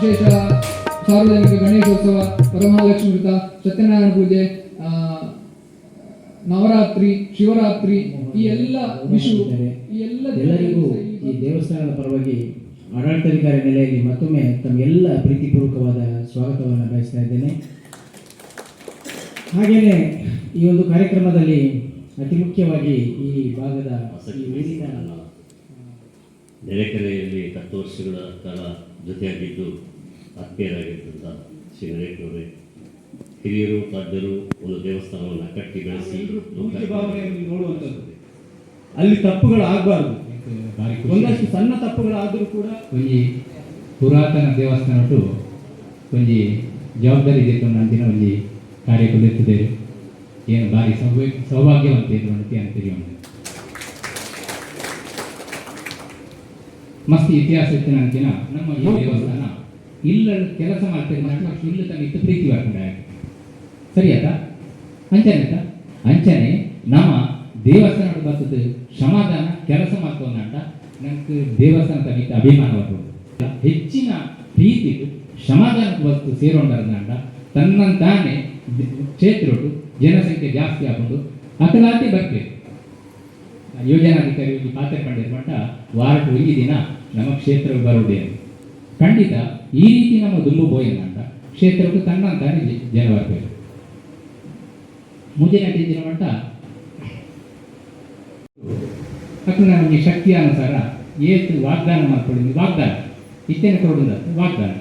ವಿಶೇಷ ಸಾರ್ವಜನಿಕ ಗಣೇಶೋತ್ಸವ ವರಮಹಾಲಕ್ಷ್ಮಿ ವ್ರತ ಸತ್ಯನಾರಾಯಣ ಪೂಜೆ ಆ, ನವರಾತ್ರಿ ಶಿವರಾತ್ರಿ ಈ ಎಲ್ಲ ವಿಷು ಈ ಎಲ್ಲ ಎಲ್ಲರಿಗೂ ಈ ದೇವಸ್ಥಾನದ ಪರವಾಗಿ ಆಡಳಿತಾಧಿಕಾರಿ ನೆಲೆಯಲ್ಲಿ ಮತ್ತೊಮ್ಮೆ ತಮಗೆಲ್ಲ ಪ್ರೀತಿಪೂರ್ವಕವಾದ ಸ್ವಾಗತವನ್ನು ಬಯಸ್ತಾ ಇದ್ದೇನೆ. ಹಾಗೆಯೇ ಈ ಒಂದು ಕಾರ್ಯಕ್ರಮದಲ್ಲಿ ಅತಿ ಮುಖ್ಯವಾಗಿ ಈ ಭಾಗದ ನೆರೆಕೆರೆಯಲ್ಲಿ ಹತ್ತು ವರ್ಷಗಳ ಕಾಲ ಜೊತೆಯಾಗಿದ್ದು ಆತ್ಮೀಯರಾಗಿದ್ದಂಥ ಶ್ರೀ ನರೇಶ್ವರೇ ಹಿರಿಯರು ತಜ್ಞರು ಒಂದು ದೇವಸ್ಥಾನವನ್ನು ಕಟ್ಟಿ ಬೆಳೆಸಿ ನೋಡುವಂಥದ್ದು. ಅಲ್ಲಿ ತಪ್ಪುಗಳು ಆಗಬಾರ್ದು ಒಂದಷ್ಟು ಸಣ್ಣ ತಪ್ಪುಗಳಾದರೂ ಕೂಡ ಒಂಜಿ ಪುರಾತನ ದೇವಸ್ಥಾನ ಒಂಜಿ ಜವಾಬ್ದಾರಿ ಇದೆ ನಂದಿನ ಒಂಜಿ ಕಾರ್ಯಕ್ರಮ ಇರ್ತದೆ ಏನು ಬಾರಿ ಸೌಭಾಗ್ಯ ಸೌಭಾಗ್ಯವಂತ ಇದ್ರು ಅಂತ ಏನು ತಿಳಿಯೋಣ ಮಸ್ತ್ ಇತಿಹಾಸ ಇತ್ತಿನ ಅಂತಿನ ನಮ್ಮ ಈ ದೇವಸ್ಥಾನ ಇಲ್ಲ ಕೆಲಸ ಮಾಡ್ತಾರೆ ನಾಲ್ಕು ಇಲ್ಲ ಪ್ರೀತಿ ಸರಿ ಆಯ್ತಾ? ಅಂಚನೆ ಅಂತ ಅಂಚನೆ, ನಮ್ಮ ದೇವಸ್ಥಾನ ಬರ್ತದೆ. ಶಮಾಧಾನ ಕೆಲಸ ಮಾಡ್ಕೊಂಡ ನನಗೆ ದೇವಸ್ಥಾನ ತಗಿತ ಅಭಿಮಾನ ಬರ್ತದೆ. ಹೆಚ್ಚಿನ ಪ್ರೀತಿ ಸಮಾಧಾನ ವಸ್ತು ಸೇರೋಂಡಂಡ ತನ್ನಂತಾನೆ ಕ್ಷೇತ್ರ ಜನಸಂಖ್ಯೆ ಜಾಸ್ತಿ ಆಗೋದು ಅಕಲಾತಿ ಬರ್ತೇವೆ. ಯೋಜನಾಧಿಕಾರಿ, ಪಾತ್ರೆ ಪಾತ್ರ ಕಂಡಿರ್ಮಟ್ಟ ವಾರಕ್ಕೆ ಒಂದು ದಿನ ನಮ್ಮ ಕ್ಷೇತ್ರಕ್ಕೆ ಬರುವುದೇನು ಖಂಡಿತ ಈ ರೀತಿ ನಮ್ಮ ದುಂಬು ಬೋಯನಂತ ಕ್ಷೇತ್ರಕ್ಕೆ ತನ್ನಂತಾನೆ ಜ- ಜನ ಮುಂಜಾನೆ ಮುಂದಿನ ದಿನ ಮಟ್ಟ ಅಕ್ಕ ನಮಗೆ ಶಕ್ತಿಯ ಅನುಸಾರ ಏತು ವಾಗ್ದಾನ ಮಾಡ್ಕೊಳ್ಳಿ ವಾಗ್ದಾನ. ಇತ್ತೇನೆ ಕೊಡುದ ವಾಗ್ದಾನ.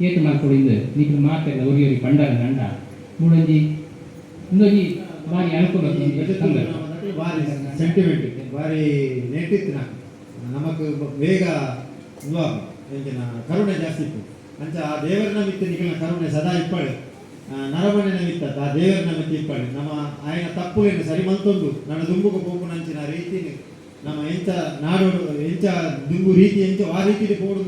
ಏತು ಮಾಡ್ಕೊಳ್ಳಿಂದು ನೀವು ಮಾತೆಲ್ಲ ಒರಿಯೊರಿ ಬಂಡಾರ ದಂಡ ಮೂಡಂಜಿ ಇನ್ನೊಂಜಿ ಬಾರಿ ಅನುಕೂಲ ಬಾರಿ ಸೆಂಟಿಮೆಂಟ್ ಭಾರಿ ನೆಟ್ಟಿತ್ತು ನಮಗೆ ಬೇಗ ಇವಾಗ. ಈಗಿನ ಕರುಣೆ ಜಾಸ್ತಿ ಇತ್ತು. ಅಂಚ ಆ ದೇವರನ ಮಿತ್ತ ಕರುಣೆ ಸದಾ ಇಪ್ಪಳೆ. ನರಮಣ್ಣಿನ ಮಿತ್ತದ ಆ ದೇವರನ ಮಿತ್ತ ಇಪ್ಪಳೆ. ನಮ್ಮ ಆಯನ ತಪ್ಪುಲೇನು ಸರಿ ಮಂತೊಂದು ನನ್ನ ದುಂಬುಗ ಪೋಪು ನಂಚಿನ ರೀತಿ ನಮ್ಮ ಎಂಚ ನಾಡೋಡು ಎಂಚ ದುಂಬು ರೀತಿ, ಎಂಚ ಆ ರೀತಿ ಪೋಡು